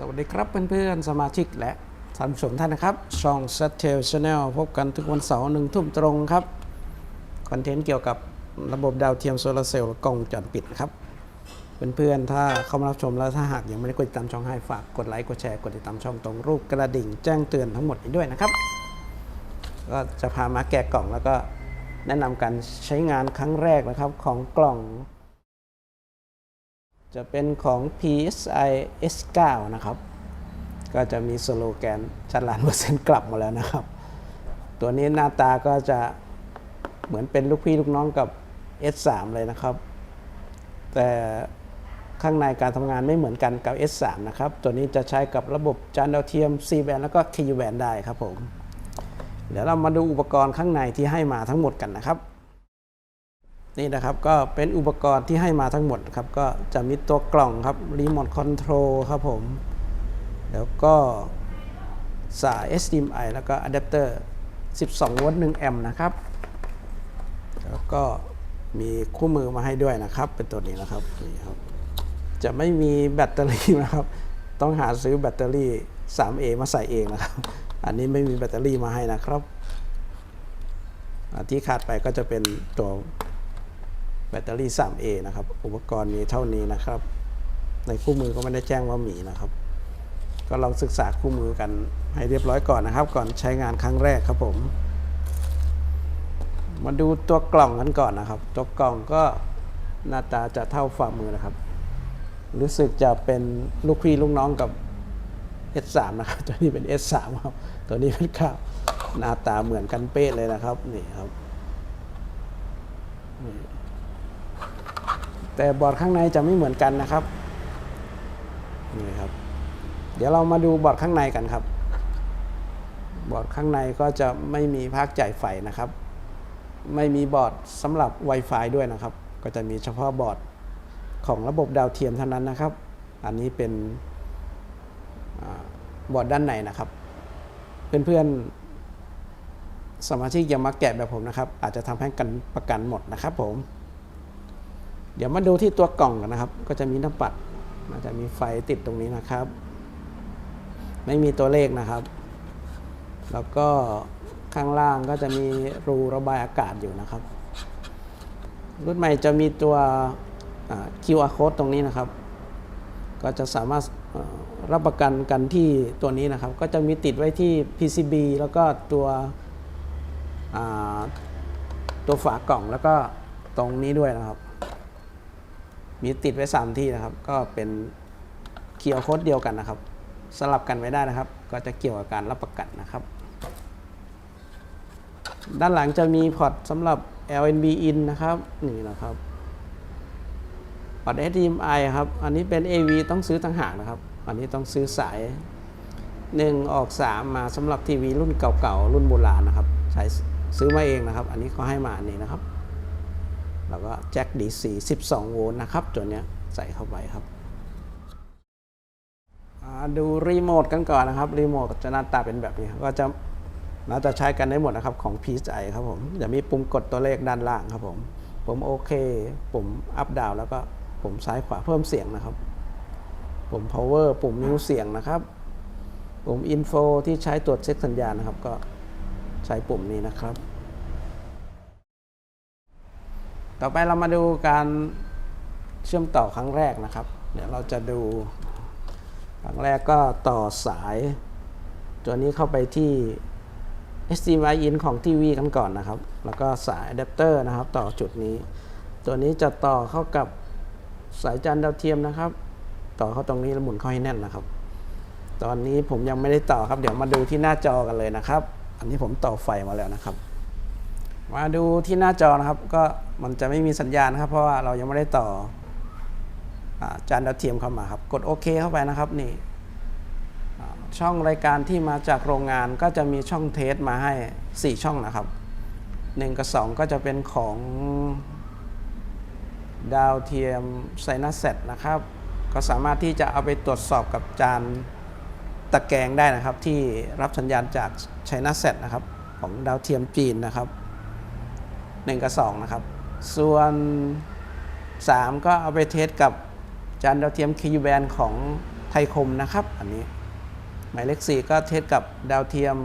สวัสดีครับเพื่อนๆ สมาชิกและท่านผู้ชมท่านนะครับ ช่อง s a t t e l Channel พบกันทุกวันเสาร์หนึ่งทุ่มตรงครับ คอนเทนต์เกี่ยวกับระบบดาวเทียมโซลาร์เซลล์กล้องวงจรปิดนะครับ เพื่อนๆ ถ้าเข้ามารับชมแล้วถ้าหากยังไม่ได้กดติดตามช่องให้ฝากกดไลค์กดแชร์กดติดตามช่องตรงรูปกระดิ่งแจ้งเตือนทั้งหมดนี้ด้วยนะครับ ก็จะพามาแกะกล่องแล้วก็แนะนำการใช้งานครั้งแรกนะครับของกล่อง จะเป็นของ PSI S9 นะครับ ก็จะมีสโลแกนชัดล้านเปอร์เซ็นต์กลับมาแล้วนะครับ ตัวนี้หน้าตาก็จะเหมือนเป็นลูกพี่ลูกน้องกับ S3 เลยนะครับ แต่ข้างในการทำงานไม่เหมือนกันกับ S3 นะครับ ตัวนี้จะใช้กับระบบจานดาวเทียม C band แล้วก็ K band ได้ครับผม เดี๋ยวเรามาดูอุปกรณ์ข้างในที่ให้มาทั้งหมดกันนะครับ นี่นะครับก็เป็นอุปกรณ์ที่ให้มาทั้งหมดครับก็จะมีตัวกล่องครับรีโมทคอนโทรลครับผม แล้วก็สาย HDMI แล้วก็อะแดปเตอร์ 12 โวลต์1แอมป์นะครับ แล้วก็มีคู่มือมาให้ด้วยนะครับ เป็นตัวนี้นะครับนี่ครับ จะไม่มีแบตเตอรี่นะครับ ต้องหาซื้อแบตเตอรี่ 3A มาใส่เองนะครับ อันนี้ไม่มีแบตเตอรี่มาให้นะครับ ที่ขาดไปก็จะเป็นตัว แบตเตอรี่ 3A นะครับ อุปกรณ์มีเท่านี้นะครับ ในคู่มือก็ไม่ได้แจ้งว่ามีนะครับ ก็ลองศึกษาคู่มือกันให้เรียบร้อยก่อนนะครับ ก่อนใช้งานครั้งแรกครับผม มาดูตัวกล่องกันก่อนนะครับ ตัวกล่องก็หน้าตาจะเท่าฝ่ามือนะครับ รู้สึกจะเป็นลูกพี่ลูกน้องกับ S3 นะครับ ตัวนี้เป็น S3 ครับ ตัวนี้เป็นข้าวหน้าตาเหมือนกันเป๊ะเลยนะครับ นี่ครับ แต่บอร์ดข้างในจะไม่เหมือนกันนะครับนี่ครับ เดี๋ยวเรามาดูบอร์ดข้างในกันครับ บอร์ดข้างในก็จะไม่มีภาคจ่ายไฟนะครับ ไม่มีบอร์ดสำหรับ Wi-Fi ด้วยนะครับ ก็จะมีเฉพาะบอร์ดของระบบดาวเทียมเท่านั้นนะครับ อันนี้เป็นอบอร์ดด้านในนะครับ เพื่อนๆสมาชิกอย่ามาแกะแบบผมนะครับ อาจจะทำให้กันประกันหมดนะครับผม เดี๋ยวมาดูที่ตัวกล่องกันนะครับ ก็จะมีน้ำปัดมันจะมีไฟติดตรงนี้นะครับ ไม่มีตัวเลขนะครับ แล้วก็ข้างล่างก็จะมีรูระบายอากาศอยู่นะครับ รุ่นใหม่จะมีตัวอ่า QR code ตรงนี้นะครับ ก็จะสามารถรับประกันกันที่ตัวนี้นะครับ ก็จะมีติดไว้ที่ PCB แล้วก็ตัวตัวฝากล่องแล้วก็ตรงนี้ด้วยนะครับ มีติดไว้ 3 ที่นะครับ ก็เป็นเคียวโค้ดเดียวกันนะครับ สลับกันไว้ได้นะครับ ก็จะเกี่ยวกับการรับประกันนะครับ ด้านหลังจะมีพอร์ตสำหรับ LNB in นะครับ นี่นะครับพอร์ต HDMI ครับ อันนี้เป็น AV ต้องซื้อต่างหากนะครับ อันนี้ต้องซื้อสาย 1 ออก 3 มาสำหรับทีวีรุ่นเก่าๆรุ่นโบราณนะครับใช้ซื้อมาเองนะครับ อันนี้เขาให้มาอันนี้นะครับ แล้วก็แจ็ค DC 12 โวลต์นะครับตัวเนี้ยใส่เข้าไปครับดูรีโมทกันก่อนนะครับรีโมทจะหน้าตาเป็นแบบนี้ก็จะน่าจะใช้กันได้หมดนะครับของ PSI ครับผมจะมีปุ่มกดตัวเลขด้านล่างครับผมปุ่มโอเคปุ่มอัพดาวแล้วก็ปุ่มซ้ายขวาเพิ่มเสียงนะครับปุ่ม power ปุ่มนิ้วเสียงนะครับปุ่ม info ที่ใช้ตรวจเช็คสัญญาณนะครับ ก็ใช้ปุ่มนี้นะครับ ต่อไปเรามาดูการเชื่อมต่อครั้งแรกนะครับ เดี๋ยวเราจะดูครั้งแรกก็ต่อสาย ตัวนี้เข้าไปที่ HDMI in ของทีวีกันก่อนนะครับ แล้วก็สายอะแดปเตอร์นะครับ ต่อจุดนี้ ตัวนี้จะต่อเข้ากับสายจานดาวเทียมนะครับ ต่อเข้าตรงนี้แล้วหมุนเข้าให้แน่นนะครับ ตอนนี้ผมยังไม่ได้ต่อครับ เดี๋ยวมาดูที่หน้าจอกันเลยนะครับ อันนี้ผมต่อไฟมาแล้วนะครับ มาดูที่หน้าจอนะครับก็มันจะไม่มีสัญญาณครับ เพราะว่าเรายังไม่ได้ต่ออจานดาวเทียมเข้ามาครับ กดโอเคเข้าไปนะครับนี่ช่องรายการที่มาจากโรงงานก็จะมีช่องเทสมาให้ 4 ช่องนะครับ 1 กับ 2 ก็จะเป็นของดาวเทียมไซนัสเซตนะครับ ก็สามารถที่จะเอาไปตรวจสอบกับจานตะแกรงได้นะครับ ที่รับสัญญาณจากไชน่าเซตนะครับ ของดาวเทียมจีนนะครับ 1 กับ 2 นะครับ ส่วน 3 ก็เอาไปเทสกับจานดาวเทียมคีแบนของไทยคมนะครับ อันนี้ หมายเลข 4 ก็เทสกับดาวเทียม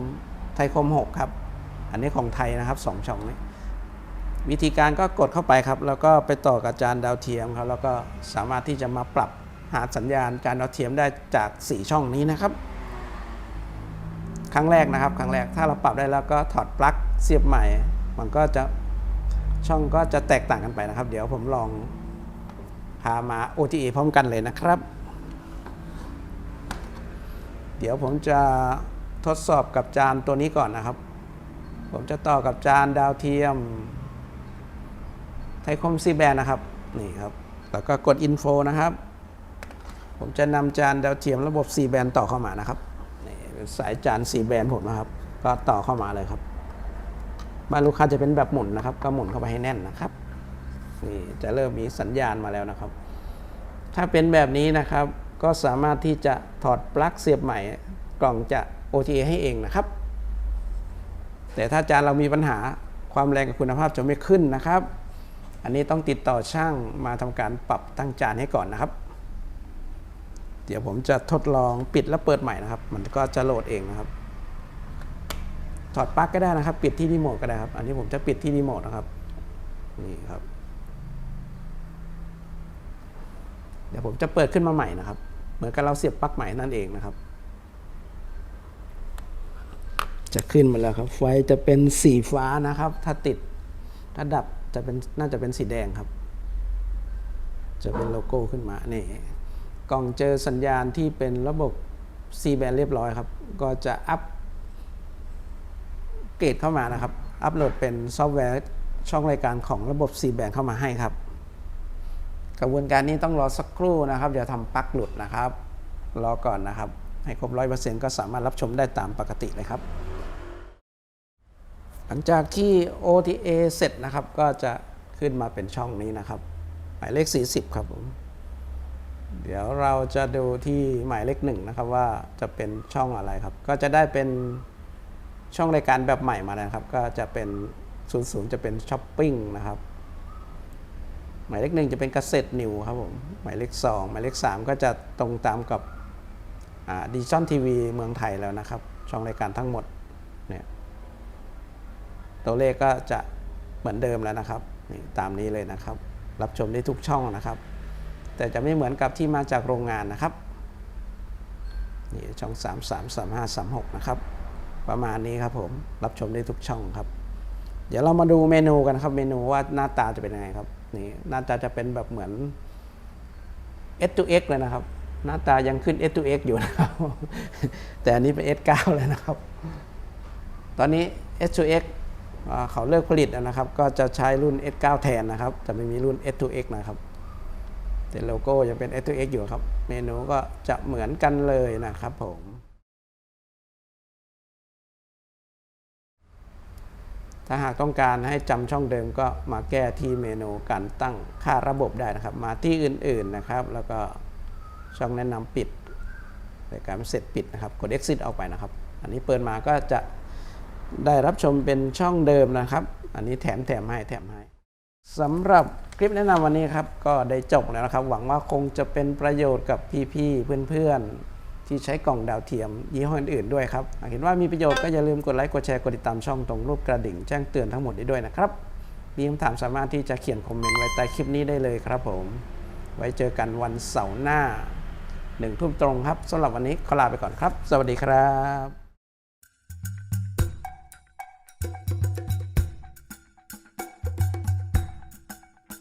ไทยคม 6 ครับ อันนี้ของไทยนะครับ 2 ช่องนี้ วิธีการก็กดเข้าไปครับ แล้วก็ไปต่อกับจานดาวเทียมครับ แล้วก็สามารถที่จะมาปรับหาสัญญาณจานดาวเทียมได้จาก 4 ช่องนี้นะครับครั้งแรกนะครับ ครั้งแรกถ้าเราปรับได้แล้วก็ถอดปลั๊กเสียบใหม่ มันก็จะ ช่องก็จะแตกต่างกันไปนะครับ เดี๋ยวผมลองพามา OTA พร้อมกันเลยนะครับ เดี๋ยวผมจะทดสอบกับจานตัวนี้ก่อนนะครับ ผมจะต่อกับจานดาวเทียม ไทยคมซีแบนนะครับ นี่ครับ แล้วก็กด Info นะครับ ผมจะนำจานดาวเทียมระบบ C แบนต่อเข้ามานะครับ นี่เป็นสายจาน C แบนผมนะครับ ก็ต่อเข้ามาเลยครับ บ้านลูกค้าจะเป็นแบบหมุนนะครับ ก็หมุนเข้าไปให้แน่นนะครับ นี่จะเริ่มมีสัญญาณมาแล้วนะครับ ถ้าเป็นแบบนี้นะครับ ก็สามารถที่จะถอดปลั๊กเสียบใหม่ กล่องจะ OTA ให้เองนะครับ แต่ถ้าจานเรามีปัญหาความแรงกับคุณภาพจะไม่ขึ้นนะครับ อันนี้ต้องติดต่อช่างมาทำการปรับตั้งจานให้ก่อนนะครับ เดี๋ยวผมจะทดลองปิดแล้วเปิดใหม่นะครับ มันก็จะโหลดเองนะครับ ถอดปลั๊กก็ได้นะครับ ปิดที่รีโมทก็ได้ครับ อันนี้ผมจะปิดที่รีโมทนะครับ นี่ครับ เดี๋ยวผมจะเปิดขึ้นมาใหม่นะครับ เหมือนกับเราเสียบปลั๊กใหม่นั่นเองนะครับ จะขึ้นมาแล้วครับ ไฟจะเป็นสีฟ้านะครับ ถ้าติด ถ้าดับจะเป็นน่าจะเป็นสีแดงครับ จะเป็นโลโก้ขึ้นมา นี่ กล่องเจอสัญญาณที่เป็นระบบ C band เรียบร้อยครับ ก็จะอัป เกรดเข้ามานะครับ อัปโหลดเป็นซอฟต์แวร์ช่องรายการของระบบ C band เข้ามาให้ครับ กระบวนการนี้ต้องรอสักครู่นะครับ เดี๋ยวทำปลั๊กหลุดนะครับ รอก่อนนะครับ ให้ครบร้อยเปอร์เซ็นต์ก็สามารถรับชมได้ตามปกติเลยครับ หลังจากที่ OTA เสร็จนะครับ ก็จะขึ้นมาเป็นช่องนี้นะครับ หมายเลข 40 ครับผมเดี๋ยวเราจะดูที่หมายเลขหนึ่งนะครับว่าจะเป็นช่องอะไรครับ ก็จะได้เป็น ช่องรายการแบบใหม่มาแล้วนะครับ ก็จะเป็น 00 จะเป็นช้อปปิ้งนะครับ หมายเลขหนึ่งจะเป็นเกษตรนิวครับผม หมายเลขสองหมายเลขสามก็จะตรงตามกับดิจิตอลทีวีเมืองไทยแล้วนะครับ ช่องรายการทั้งหมดเนี่ยตัวเลขก็จะเหมือนเดิมแล้วนะครับ ตามนี้เลยนะครับ รับชมได้ทุกช่องนะครับ แต่จะไม่เหมือนกับที่มาจากโรงงานนะครับนี่ช่อง 3 3 3 5 3 6 นะครับ ประมาณนี้ครับผมรับชมได้ทุกช่องครับ เดี๋ยวเรามาดูเมนูกันครับ เมนูว่าหน้าตาจะเป็นยังไงครับนี่หน้าตาจะเป็นแบบเหมือน S to X เลยนะครับ หน้าตายังขึ้น S to X อยู่นะครับ แต่อันนี้เป็น S9 แล้วนะครับ ตอนนี้ S to X อ่าเขาเลิกผลิตแล้วนะครับ ก็จะใช้รุ่น S9 แทนนะครับ จะไม่มีรุ่น S2X นะครับ แต่โลโก้ยังเป็น S2X อยู่ครับ เมนูก็จะเหมือนกันเลยนะครับผม ถ้าหากต้องการให้จำช่องเดิมก็มาแก้ที่เมนูการตั้งค่าระบบได้นะครับ มาที่อื่นๆนะครับ แล้วก็ช่องแนะนำปิดรายการเสร็จปิดนะครับ กด exit ออกไปนะครับ อันนี้เปิดมาก็จะได้รับชมเป็นช่องเดิมนะครับ อันนี้แถมแถมให้แถมให้สำหรับคลิปแนะนำวันนี้ครับ ก็ได้จบแล้วนะครับ หวังว่าคงจะเป็นประโยชน์กับพี่ๆเพื่อนๆ ที่ใช้กล่องดาวเทียมยี่ห้ออื่นๆด้วยครับ หากเห็นว่ามีประโยชน์ก็อย่าลืมกดไลค์กดแชร์กดติดตามช่องตรงรูปกระดิ่งแจ้งเตือนทั้งหมดได้ด้วยนะครับ มีคำถามสามารถที่จะเขียนคอมเมนต์ไว้ใต้คลิปนี้ได้เลยครับผม ไว้เจอกันวันเสาร์หน้าหนึ่งทุ่มตรงครับสำหรับวันนี้ขอลาไปก่อนครับ สวัสดีครับ